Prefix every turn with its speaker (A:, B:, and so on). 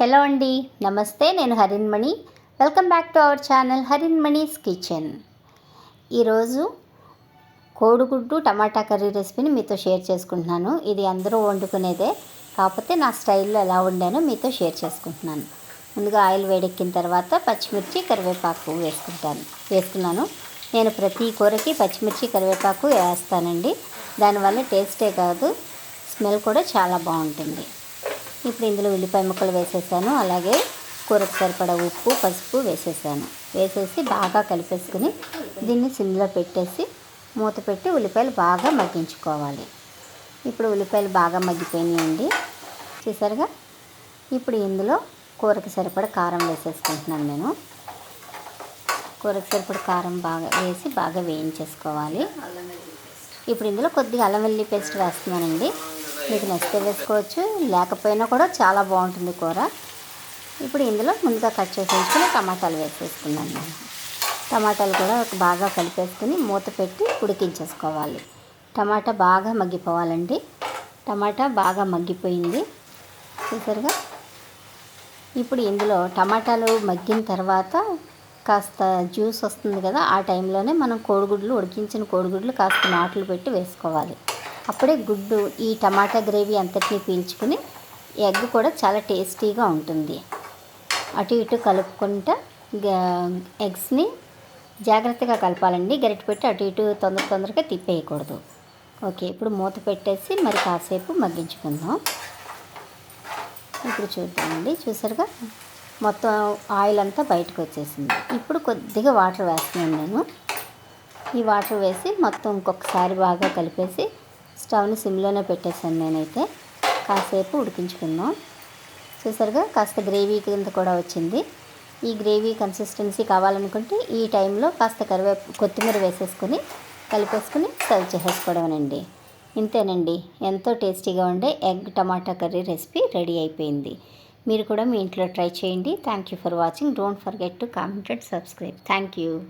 A: Hello అండి నమస్తే నేను Harinmani welcome back to our channel Harinmani's kitchen ఈరోజు కోడిగుడ్డు టమాటా కర్రీ రెసిపీని మీతో షేర్ చేసుకుంటున్నాను. ఇది అందరూ వండుకునేదే కాకపోతే నా స్టైల్లో ఎలా వండానో మీతో షేర్ చేసుకుంటున్నాను. ముందుగా ఆయిల్ వేడెక్కిన తర్వాత పచ్చిమిర్చి కరివేపాకు వేసుకుంటాను వేసుకున్నాను. నేను ప్రతి కూరకి పచ్చిమిర్చి కరివేపాకు వేస్తానండి. దానివల్ల టేస్టే కాదు స్మెల్ కూడా చాలా బాగుంటుంది. ఇప్పుడు ఇందులో ఉల్లిపాయ ముక్కలు వేసేసాను. అలాగే కూరకు సరిపడ ఉప్పు పసుపు వేసేసాను. వేసేసి బాగా కలిపేసుకుని దీన్ని సిమ్లో పెట్టేసి మూత పెట్టి ఉల్లిపాయలు బాగా మగ్గించుకోవాలి. ఇప్పుడు ఉల్లిపాయలు బాగా మగ్గిపోయినాయండి. చూసారుగా? ఇప్పుడు ఇందులో కూరకు సరిపడ కారం వేసేసుకుంటున్నాను నేను. కూరకు సరిపడ కారం బాగా వేసి బాగా వేయించేసుకోవాలి. ఇప్పుడు ఇందులో కొద్దిగా అల్లం వెల్లి పేస్ట్ వేస్తున్నానండి. మీకు నచ్చితే వేసుకోవచ్చు. లేకపోయినా కూడా చాలా బాగుంటుంది కూర. ఇప్పుడు ఇందులో ముందుగా కట్ చేసి టమాటాలు వేసేసుకున్నాను నేను. టమాటాలు కూడా బాగా కలిపేసుకుని మూత పెట్టి ఉడికించేసుకోవాలి. టమాటా బాగా మగ్గిపోవాలండి. టమాటా బాగా మగ్గిపోయింది. చూసారుగా? ఇప్పుడు ఇందులో టమాటాలు మగ్గిన తర్వాత కాస్త జ్యూస్ వస్తుంది కదా ఆ టైంలోనే మనం కోడిగుడ్లు ఉడికించిన కోడిగుడ్లు కాస్త నాట్లు పెట్టి వేసుకోవాలి. అప్పుడే గుడ్డు ఈ టమాటా గ్రేవీ అంతటినీ పీల్చుకుని ఎగ్ కూడా చాలా టేస్టీగా ఉంటుంది. అటు ఇటు కలుపుకుంటా ఎగ్స్ని జాగ్రత్తగా కలపాలండి. గరిటె పెట్టి అటు ఇటు తొందర తొందరగా తిప్పేయకూడదు. ఓకే ఇప్పుడు మూత పెట్టేసి మరి కాసేపు మగ్గించుకుందాం. ఇప్పుడు చూద్దామండి. చూసారుగా? మొత్తం ఆయిల్ అంతా బయటకు వచ్చేసింది. ఇప్పుడు కొద్దిగా వాటర్ వేస్తున్నాను నేను. ఈ వాటర్ వేసి మొత్తం ఇంకొకసారి బాగా కలిపేసి స్టవ్ని సిమ్లోనే పెట్టేసాను నేనైతే. కాసేపు ఉడికించుకుందాం. చూసారుగా కాస్త గ్రేవీ కింద కూడా వచ్చింది. ఈ గ్రేవీ కన్సిస్టెన్సీ కావాలనుకుంటే ఈ టైంలో కాస్త కరివేపు కొత్తిమీర వేసేసుకొని కలిపేసుకుని సర్వ్ చేసేసుకోవడమేనండి. ఇంతేనండి. ఎంతో టేస్టీగా ఉండే ఎగ్ టమాటా కర్రీ రెసిపీ రెడీ అయిపోయింది. మీరు కూడా మీ ఇంట్లో ట్రై చేయండి. Thank you for watching. Don't forget to comment and subscribe. Thank you.